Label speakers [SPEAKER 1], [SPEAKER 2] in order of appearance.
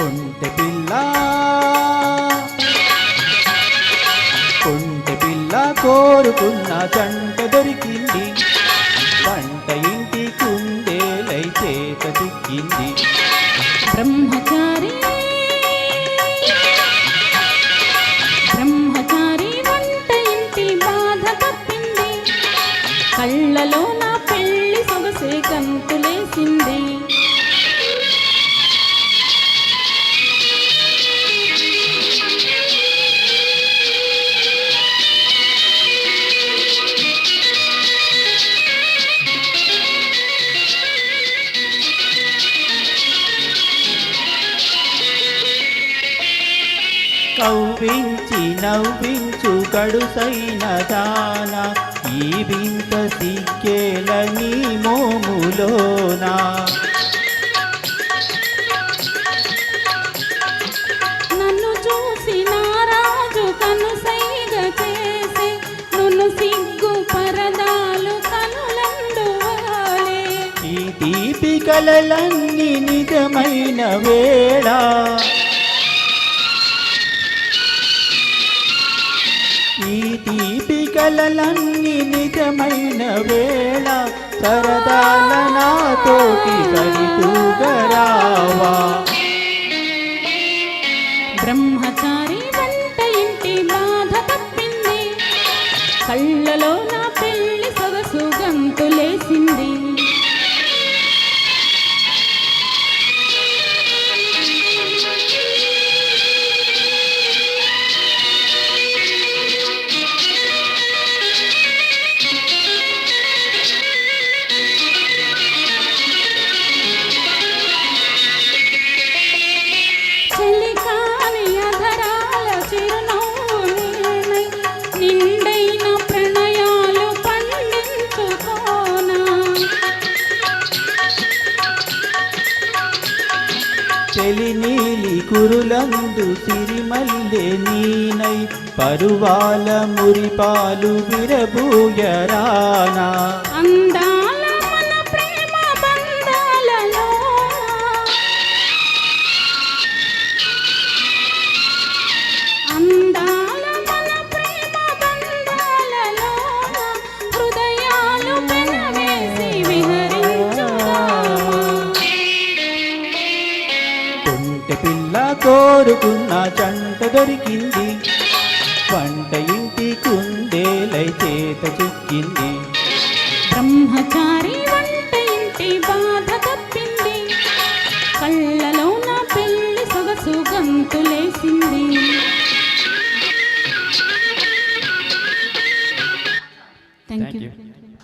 [SPEAKER 1] కొంటె పిల్ల. కొంటె పిల్ల కోరుకున్న చంట దొరికింది. పంట ఇంటి కుందేలైతే చేత
[SPEAKER 2] బ్రహ్మచారి బ్రహ్మచారి వంట ఇంటి బాధ తప్పింది. కళ్ళలో నా పెళ్ళి సొగసే కంతులేసింది.
[SPEAKER 1] కవ్వించి నవ్వించు కడుసైన దాన. ఈ వింత సిక్కేల నీ మోములోనా.
[SPEAKER 2] నన్ను చూసి నారాజు కనుసైగ చేసి. నన్ను సిగ్గు పరదాలు కనులందువాలే
[SPEAKER 1] ఈ తీపి కలలన్నీ ఈ తీపి కలలన్నీ నిజమైన వేళ సరదాల నాతోటి సరితూగరావా.
[SPEAKER 2] బ్రహ్మచారి వంట ఇంటి బాధ తప్పింది. కళ్ళలో
[SPEAKER 1] నీలి కురులందు సిరిమల్లె నీనై పరువాల మురిపాలు విరబూయరానా. అందా కోరుకున్న జంట దొరికింది. వంట ఇంటి కుందేలై చేత చిక్కింది.
[SPEAKER 2] బ్రహ్మచారి